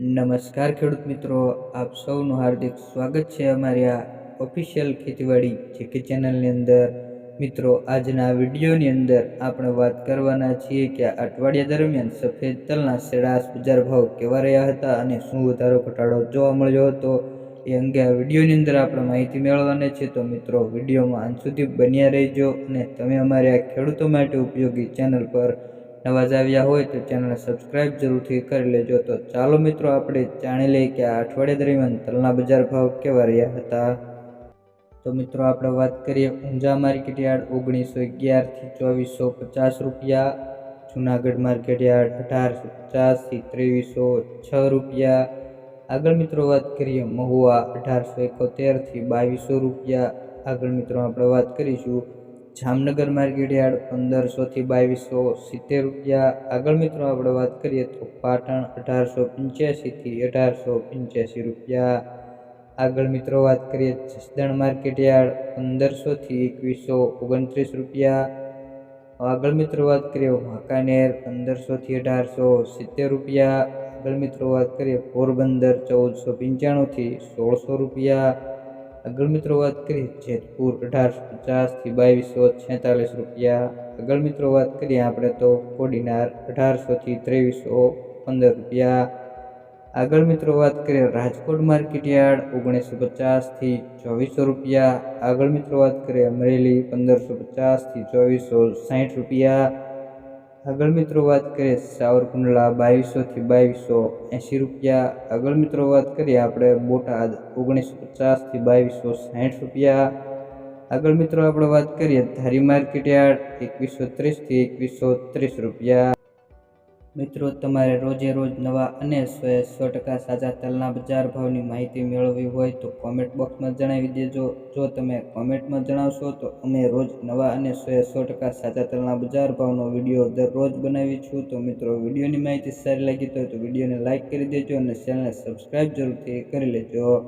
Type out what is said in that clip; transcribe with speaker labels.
Speaker 1: નમસ્કાર ખેડૂત મિત્રો, આપ સૌનું હાર્દિક સ્વાગત છે અમારી આ ઓફિશિયલ ખેતીવાડી જીકે ચેનલની અંદર. મિત્રો, આજના વિડીયોની અંદર આપણે વાત કરવાના છીએ કે અઠવાડિયા દરમિયાન સફેદ તલના સરેરાશ બજાર ભાવ કેવા રહ્યા હતા અને શું વધારો ઘટાડો જોવા મળ્યો હતો એ અંગે આ વિડીયોની અંદર આપણે માહિતી મેળવવાની છે તો મિત્રો, વિડીયોમાં અંત સુધી બન્યા રહેજો અને તમે અમારી આ ખેડૂતો માટે ઉપયોગી ચેનલ પર નવા જ આવ્યા હોય તો ચેનલને સબસ્ક્રાઇબ જરૂરથી કરી લેજો. તો ચાલો મિત્રો, આપણે જાણી લઈએ કે આ અઠવાડિયા દરમિયાન તલના બજાર ભાવ કેવા રહ્યા હતા? તો મિત્રો, આપણે વાત કરીએ ઊંઝા માર્કેટ યાર્ડ ઓગણીસો અગિયારથી ચોવીસો પચાસ રૂપિયા, જુનાગઢ માર્કેટ યાર્ડ અઢારસો પચાસથી ત્રેવીસો છ રૂપિયા. આગળ મિત્રો વાત કરીએ મહુવા અઢારસો એકોતેરથી બાવીસો રૂપિયા. આગળ મિત્રો, આપણે વાત કરીશું જામનગર માર્કેટ યાર્ડ પંદરસોથી બાવીસો સિત્તેર રૂપિયા. આગળ મિત્રો આપણે વાત કરીએ તો પાટણ અઢારસો પંચ્યાસીથી અઢારસો પંચ્યાસી રૂપિયા. આગળ મિત્રો વાત કરીએ જસદણ માર્કેટ યાર્ડ પંદરસોથી એકવીસો ઓગણત્રીસ રૂપિયા. આગળ મિત્રો વાત કરીએ વાંકાનેર પંદરસોથી અઢારસો સિત્તેર રૂપિયા. આગળ મિત્રો વાત કરીએ પોરબંદર ચૌદસો પંચાણુંથી સોળસો રૂપિયા. આગળ મિત્રો વાત કરીએ જેતપુર અઢારસો પચાસથી બાવીસો છેતાલીસ રૂપિયા. આગળ મિત્રો વાત કરીએ આપણે તો કોડીનાર અઢારસોથી ત્રેવીસો પંદર રૂપિયા. આગળ મિત્રો વાત કરીએ રાજકોટ માર્કેટ યાર્ડ ઓગણીસો પચાસથી ચોવીસો રૂપિયા. આગળ મિત્રો વાત કરીએ અમરેલી પંદરસો પચાસથી ચોવીસો સાઠ રૂપિયા. આગળ મિત્રો વાત કરીએ સાવરકુંડલા બાવીસોથી બાવીસો એંસી રૂપિયા. આગળ મિત્રો વાત કરીએ આપણે બોટાદ ઓગણીસો પચાસથી બાવીસો સાઠ રૂપિયા. આગળ મિત્રો આપણે વાત કરીએ ધારી માર્કેટ યાર્ડ એકવીસો ત્રીસથી એકવીસો ત્રીસ રૂપિયા. મિત્રો, તમારે રોજે રોજ નવા અને સો સો ટકા સાચા તલના બજાર ભાવની માહિતી મેળવવી હોય તો કોમેન્ટ બોક્સમાં જણાવી દેજો. જો તમે કોમેન્ટમાં જણાવશો તો અમે રોજ નવા અને સો સો ટકા સાચા તલના બજાર ભાવનો વીડિયો દરરોજ બનાવીશું તો મિત્રો, વિડીયોની માહિતી સારી લાગી તો વિડીયોને લાઇક કરી દેજો અને ચેનલને સબસ્ક્રાઈબ જરૂરથી કરી લેજો.